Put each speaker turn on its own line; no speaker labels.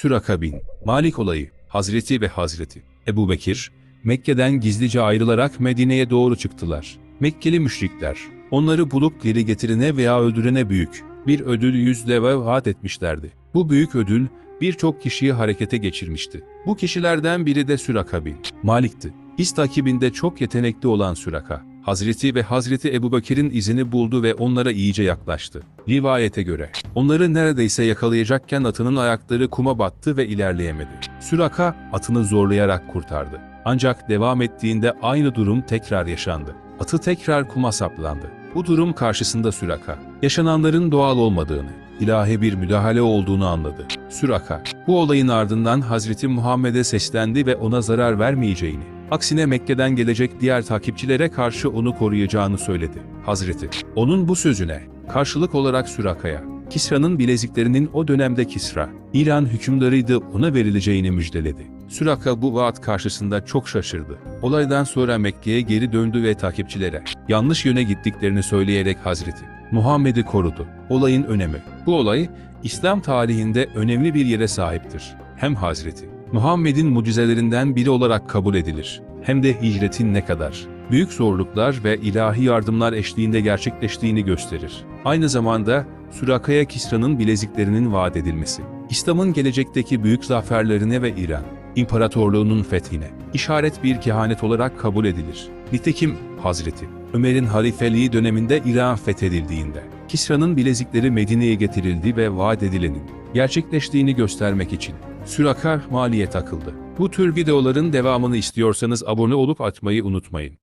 Süraka bin Malik olayı, Hazreti ve Hazreti Ebu Bekir, Mekke'den gizlice ayrılarak Medine'ye doğru çıktılar. Mekkeli müşrikler, onları bulup geri getirene veya öldürene büyük bir ödül yüzle vaat etmişlerdi. Bu büyük ödül birçok kişiyi harekete geçirmişti. Bu kişilerden biri de Süraka bin Malik'ti. His takibinde çok yetenekli olan Süraka, Hazreti ve Hazreti Ebubekir'in izini buldu ve onlara iyice yaklaştı. Rivayete göre, onları neredeyse yakalayacakken atının ayakları kuma battı ve ilerleyemedi. Süraka, atını zorlayarak kurtardı. Ancak devam ettiğinde aynı durum tekrar yaşandı. Atı tekrar kuma saplandı. Bu durum karşısında Süraka, yaşananların doğal olmadığını, ilahi bir müdahale olduğunu anladı. Süraka, bu olayın ardından Hazreti Muhammed'e seslendi ve ona zarar vermeyeceğini, aksine Mekke'den gelecek diğer takipçilere karşı onu koruyacağını söyledi. Hazreti, onun bu sözüne, karşılık olarak Süraka'ya, Kisra'nın bileziklerinin o dönemde Kisra, İran hükümdarıydı ona verileceğini müjdeledi. Süraka bu vaat karşısında çok şaşırdı. Olaydan sonra Mekke'ye geri döndü ve takipçilere yanlış yöne gittiklerini söyleyerek Hazreti Muhammed'i korudu. Olayın önemi. Bu olay İslam tarihinde önemli bir yere sahiptir. Hem Hazreti Muhammed'in mucizelerinden biri olarak kabul edilir. Hem de hicretin ne kadar büyük zorluklar ve ilahi yardımlar eşliğinde gerçekleştiğini gösterir. Aynı zamanda Süraka'ya Kisra'nın bileziklerinin vaat edilmesi, İslam'ın gelecekteki büyük zaferlerine ve İran İmparatorluğunun fethine işaret bir kehanet olarak kabul edilir. Nitekim Hazreti Ömer'in halifeliği döneminde İran fethedildiğinde Kisra'nın bilezikleri Medine'ye getirildi ve vaat edilenin gerçekleştiğini göstermek için Süraka maliye takıldı. Bu tür videoların devamını istiyorsanız abone olup atmayı unutmayın.